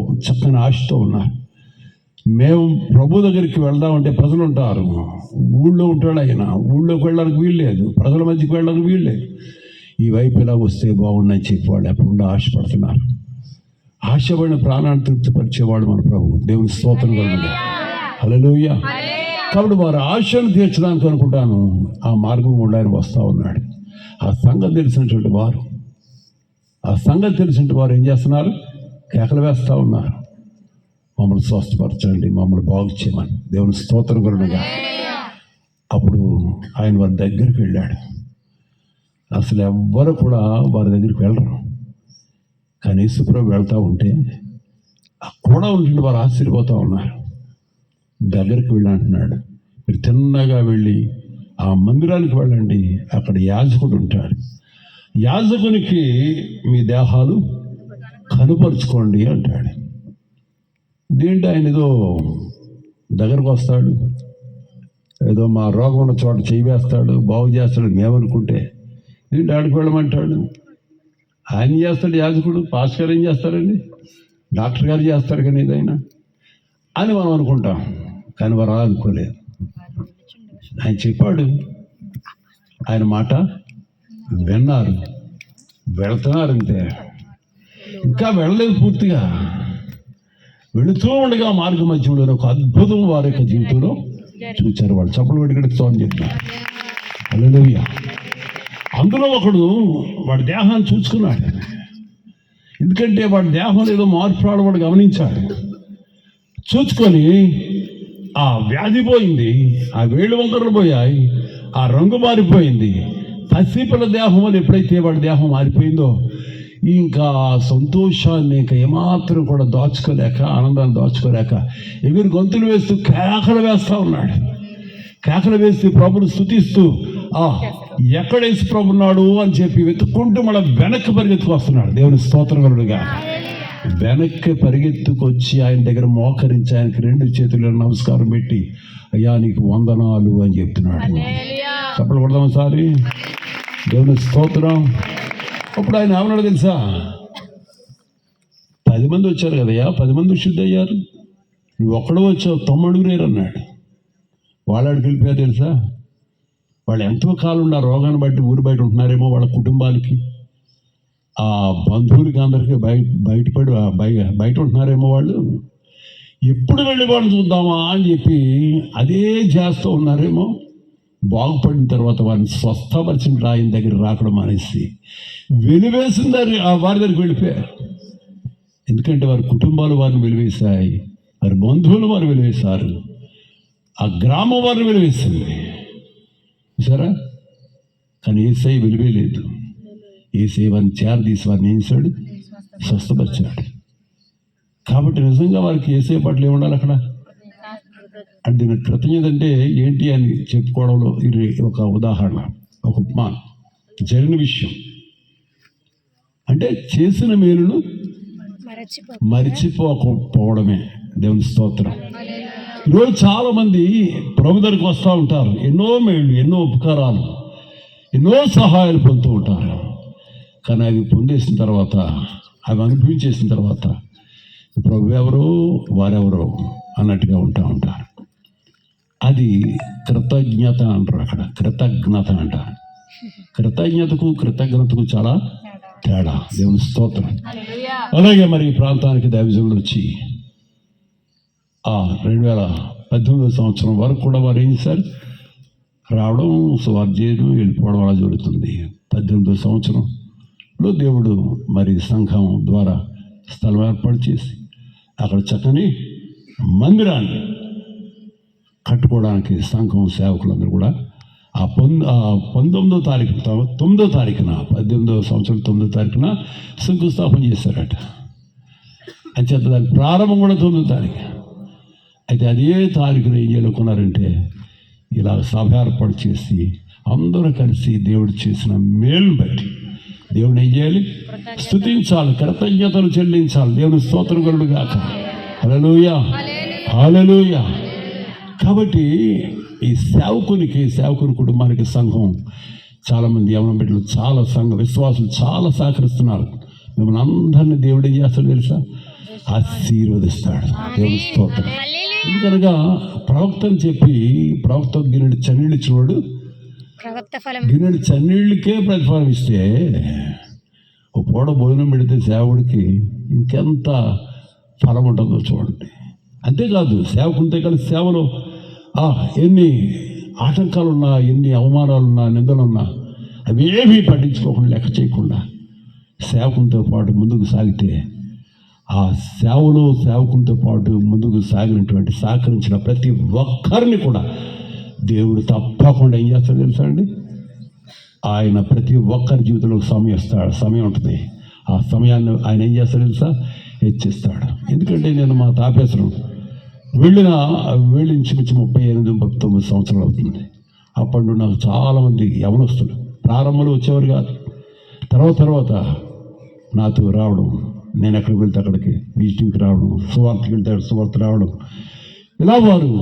చక్కని ఆశతో ఉన్నారు. మేము ప్రభు దగ్గరికి వెళ్దామంటే ప్రజలు ఉంటారు. ఊళ్ళో ఉంటాడు ఆయన. ఊళ్ళోకి వెళ్ళడానికి వీల్లేదు ప్రజల మధ్యకి వెళ్ళడానికి వీల్లేదు ఈ వైపు ఇలా వస్తే బాగుండని చెప్పి వాళ్ళు ఎప్పుడు ఆశపడుతున్నారు. ఆశపడిన ప్రాణాన్ని తృప్తిపరిచేవాడు మన ప్రభు. దేవుని స్తోత్రం కలుగుగా హలోయ కాబట్టి వారు ఆశను తీర్చడానికి అనుకుంటాను. ఆ మార్గం గుండా ఆయన వస్తూ ఉన్నాడు. ఆ సంగతి తెలిసినటువంటి వారు. ఆ సంగతి తెలిసినటువంటి వారు ఏం చేస్తున్నారు? కేకలు వేస్తూ ఉన్నారు మమ్మల్ని స్వస్థపరచండి మమ్మల్ని బాగు చేయమని. దేవుని స్తోత్రం గురుడుగా అప్పుడు ఆయన వారి దగ్గరికి వెళ్ళాడు. అసలు ఎవ్వరు కూడా వారి దగ్గరికి వెళ్ళరు. కానీ కూడా వెళ్తూ ఉంటే అక్కడ కూడా ఉంటుంటే వారు ఆశ్చర్యపోతూ ఉన్నారు. దగ్గరికి వెళ్ళి అంటున్నాడు మీరు తిన్నగా వెళ్ళి ఆ మందిరానికి వెళ్ళండి. అక్కడ యాజకుడు ఉంటాడు. యాజకునికి మీ దేహాలు కనుపరుచుకోండి అంటాడు. దీంట్లో ఆయన ఏదో దగ్గరకు వస్తాడు ఏదో మా రోగం ఉన్న చోట చేయివేస్తాడు బాగు చేస్తాడు మేమనుకుంటే దీంట్లో ఆడికి వెళ్ళమంటాడు. ఆయన చేస్తాడు యాజకుడు పాస్ గారు ఏం చేస్తారండి? డాక్టర్ గారు చేస్తారు కానీ ఏదైనా అని మనం అనుకుంటాం కానీ వారు అలా అనుకోలేదు. ఆయన చెప్పాడు ఆయన మాట విన్నారు వెళ్తున్నారు అంతే ఇంకా వెళ్ళలేదు పూర్తిగా. వెళుతూ ఉండగా మార్గ మధ్యంలో ఒక అద్భుతం వారి యొక్క జీవితంలో చూచారు వాళ్ళు. చప్పలు పెట్టి అని చెప్పినారు అందులో ఒకడు వాడి దేహాన్ని చూసుకున్నాడు. ఎందుకంటే వాడి దేహం ఏదో మార్పు రావడం గమనించాడు. చూసుకొని ఆ వ్యాధి పోయింది ఆ వేళ్ళు వంకరలు పోయాయి ఆ రంగు మారిపోయింది. పసిపిల్ల దేహం వల్ల ఎప్పుడైతే వాడి దేహం మారిపోయిందో ఇంకా ఆ సంతోషాన్ని ఇంకా ఏమాత్రం కూడా దాచుకోలేక ఆనందాన్ని దాచుకోలేక ఎగురు గొంతులు వేస్తూ కేకలు వేస్తూ ఉన్నాడు. కేకలు వేస్తూ ప్రభుని స్థుతిస్తూ ఆ ఎక్కడేసి ప్రభు ఉన్నాడు? అని చెప్పి వెతుక్కుంటూ మళ్ళీ వెనక్కి పరిగెత్తుకు వస్తున్నాడు. దేవుని స్తోత్రగలుడుగా వెనక్కి పరిగెత్తుకొచ్చి ఆయన దగ్గర మోకరించి ఆయనకి రెండు చేతులు నమస్కారం పెట్టి అయ్యా నీకు వందనాలు అని చెప్తున్నాడు. చెప్పలు కొడదాం సారి? దేవుని స్తోత్రం. అప్పుడు ఆయన ఏమన్నాడు తెలుసా? పది మంది వచ్చారు కదయ్యా పది మంది శుద్ధి అయ్యారు నువ్వు ఒక్కడో వచ్చావు తొమ్మిడుగురేరు అన్నాడు వాళ్ళాడికి వెళ్ళిపోయా తెలుసా? వాళ్ళు ఎంతో కాలం ఉన్న రోగాన్ని బట్టి ఊరు బయట ఉంటున్నారేమో వాళ్ళ కుటుంబాలకి ఆ బంధువులకి అందరికీ బయట బయటపడి బయ బయట ఉంటున్నారేమో వాళ్ళు. ఎప్పుడు వెళ్ళి వాళ్ళని చూద్దామా అని చెప్పి అదే చేస్తూ ఉన్నారేమో. బాగుపడిన తర్వాత వారిని స్వస్థపరిచిన ఆయన దగ్గర రాకడం మానేసి వెలివేసిన దారి ఆ వారి దగ్గరికి వెళ్ళిపోయారు. ఎందుకంటే వారి కుటుంబాలు వారిని వెలివేశాయి వారి బంధువులు వారు వెలివేశారు ఆ గ్రామం వారిని వెలివేసింది. చూసారా? కానీ ఏసై వెలివేయలేదు. ఏసై వారిని చేరదీసి వారిని ఏం చేశాడు? స్వస్థపరిచాడు. కాబట్టి నిజంగా వారికి ఏసై పట్ల ఏముండాలి అక్కడ? అంటే కృతజ్ఞత అంటే ఏంటి అని చెప్పుకోవడంలో ఇది ఒక ఉదాహరణ ఒక ఉపమా జరిగిన విషయం. అంటే చేసిన మేలును మరచిపో మరిచిపోకపోవడమే దేవుని స్తోత్రం. ఈరోజు చాలా మంది ప్రభు దగ్గరికి వస్తూ ఉంటారు. ఎన్నో మేళ్ళు ఎన్నో ఉపకారాలు ఎన్నో సహాయాలు పొందుతూ ఉంటారు. కానీ అవి పొందేసిన తర్వాత అవి అనుభవించేసిన తర్వాత ప్రభు ఎవరో వారెవరో అన్నట్టుగా ఉంటా ఉంటారు. అది కృతజ్ఞత అంటారు అక్కడ. కృతజ్ఞత అంటారు కృతజ్ఞతకు కృతజ్ఞతకు చాలా తేడా. దేవుని స్తోత్రం. అలాగే మరి ఈ ప్రాంతానికి దైవజనులు వచ్చి ఆ రెండు వేల పద్దెనిమిదో సంవత్సరం వరకు కూడా వారు ఏం చేశారు? రావడం సువార్ చేయడం వెళ్ళిపోవడం అలా జరుగుతుంది. పద్దెనిమిదో సంవత్సరంలో దేవుడు మరి సంఘం ద్వారా స్థలం ఏర్పాటు చేసి అక్కడ చక్కని మందిరాన్ని కట్టుకోవడానికి సంఘం సేవకులందరూ కూడా ఆ పొంద పంతొమ్మిదో తారీఖు తొమ్మిదో తారీఖున పద్దెనిమిదో సంవత్సరం తొమ్మిదో తారీఖున శంకుస్థాపన చేశారట. అంచేత దాని ప్రారంభం కూడా తొమ్మిదో తారీఖు. అయితే అదే తారీఖున ఏం చేయాలనుకున్నారంటే ఇలా సభ ఏర్పాటు చేసి అందరూ కలిసి దేవుడు చేసిన మేలును బట్టి దేవుని ఏం చేయాలి? స్థుతించాలి కృతజ్ఞతలు చెల్లించాలి. దేవుని స్తోత్రగరుడు గాక హల్లెలూయా. హల్లెలూయా. కాబట్టి ఈ సేవకునికి సేవకుని కుటుంబానికి సంఘం చాలామంది యవన బిడ్డలు చాలా సంఘ విశ్వాసులు చాలా సహకరిస్తున్నారు. మిమ్మల్ని అందరినీ దేవుడు ఏం చేస్తాడు తెలుసా? ఆశీర్వదిస్తాడు. దేవుని స్తోత్రం. ఎందుకనగా ప్రవక్తని చెప్పి ప్రవక్త గిన్నెడు చన్నీళ్ళు ఇచ్చినవాడు గిన్నెడు చన్నీళ్ళకే ప్రతిఫలం ఇస్తే ఒక పూట భోజనం పెడితే సేవకుడికి ఇంకెంత ఫలం ఉంటుందో చూడండి. అంతేకాదు సేవకుంటే కలిసి సేవలో ఎన్ని ఆటంకాలున్నా ఎన్ని అవమానాలున్నా నిందలున్నా అవేమీ పట్టించుకోకుండా లెక్క చేయకుండా సేవకునితో పాటు ముందుకు సాగితే ఆ సేవలో సేవకునితో పాటు ముందుకు సాగినటువంటి సహకరించిన ప్రతి ఒక్కరిని కూడా దేవుడు తప్పకుండా ఏం చేస్తాడు తెలుసా అండి? ఆయన ప్రతి ఒక్కరి జీవితంలో సమయం ఇస్తాడు సమయం ఉంటుంది. ఆ సమయాన్ని ఆయన ఏం చేస్తాడు తెలుసా? హెచ్చిస్తాడు. ఎందుకంటే నేను మా తాపేశ్వరం వెళ్ళిన వెళ్ళి ఇంచుమించు ముప్పై ఎనిమిది ముప్పై తొమ్మిది సంవత్సరాలు అవుతుంది. అప్పటి నుండి నాకు చాలామంది యవనస్తులు ప్రారంభంలో వచ్చేవారు కాదు. తర్వాత తర్వాత నాతో రావడం నేను ఎక్కడికి వెళ్తే అక్కడికి విజిటింగ్కి రావడం సువార్తకి వెళ్తే సువార్త రావడం ఇలా వారు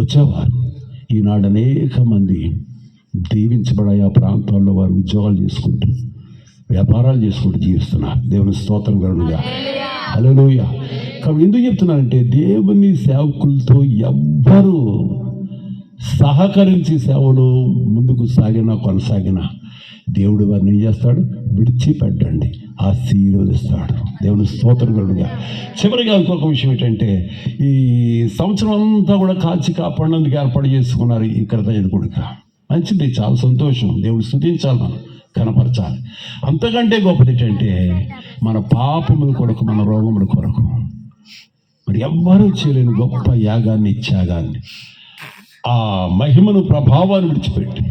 వచ్చేవారు. ఈనాడు అనేక మంది దీవించబడే ఆ ప్రాంతాల్లో వారు ఉద్యోగాలు చేసుకుంటూ వ్యాపారాలు చేసుకుంటూ జీవిస్తున్నారు. దేవుని స్తోత్రం కలుగుగా హలోయ కాబట్టి ఎందుకు చెప్తున్నానంటే దేవుని సేవకులతో ఎవ్వరూ సహకరించి సేవలు ముందుకు సాగినా కొనసాగినా దేవుడు వారిని ఏం చేస్తాడు? విడిచిపెట్టండి ఆశీర్వదిస్తాడు. దేవుని స్తోత్రగుడుగా చివరిగా ఇంకొక విషయం ఏంటంటే ఈ సంవత్సరం అంతా కూడా కాచి కాపాడడానికి ఏర్పాటు చేసుకున్నారు ఈ కృతజ్ఞత కొడుక. మంచిది చాలా సంతోషం. దేవుడు స్థుతించాలి మనం కనపరచాలి. అంతకంటే గొప్పది ఏంటంటే మన పాపముల కొరకు మన రోగముల కొరకు. మరి ఎవ్వరూ చేయలేని గొప్ప యాగాన్ని త్యాగాన్ని. ఆ మహిమను ప్రభావాన్ని విడిచిపెట్టి.